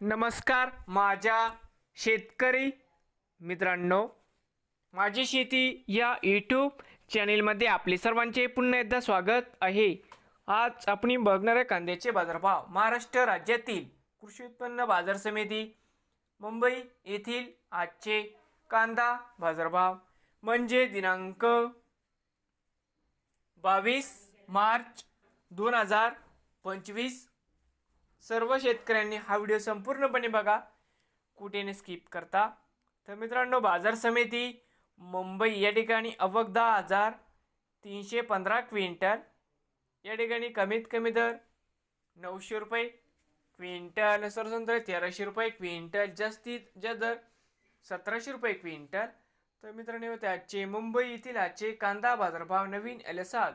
नमस्कार माझ्या शेतकरी मित्रांनो. माझी शेती या यूट्यूब चॅनेलमध्ये आपले सर्वांचे पुन्हा एकदा स्वागत आहे. आज आपण बघणार आहे कांद्याचे बाजारभाव. महाराष्ट्र राज्यातील कृषी उत्पन्न बाजार समिती मुंबई येथील आजचे कांदा बाजारभाव. म्हणजे दिनांक बावीस मार्च दोन हजार पंचवीस सर्व शेतकऱ्यांनी हा व्हिडिओ संपूर्णपणे बघा. कुठे न स्किप करता. तर मित्रांनो बाजार समिती मुंबई या ठिकाणी अवघ दहा हजार तीनशे पंधरा क्विंटल. या ठिकाणी कमीत कमी दर नऊशे रुपये क्विंटल सरसंत्र तेराशे रुपये क्विंटल जास्तीत जास्त दर सतराशे रुपये क्विंटल. तर मित्रांनो त्याचे मुंबई येथील आजचे कांदा बाजारभाव नवीन एलसाद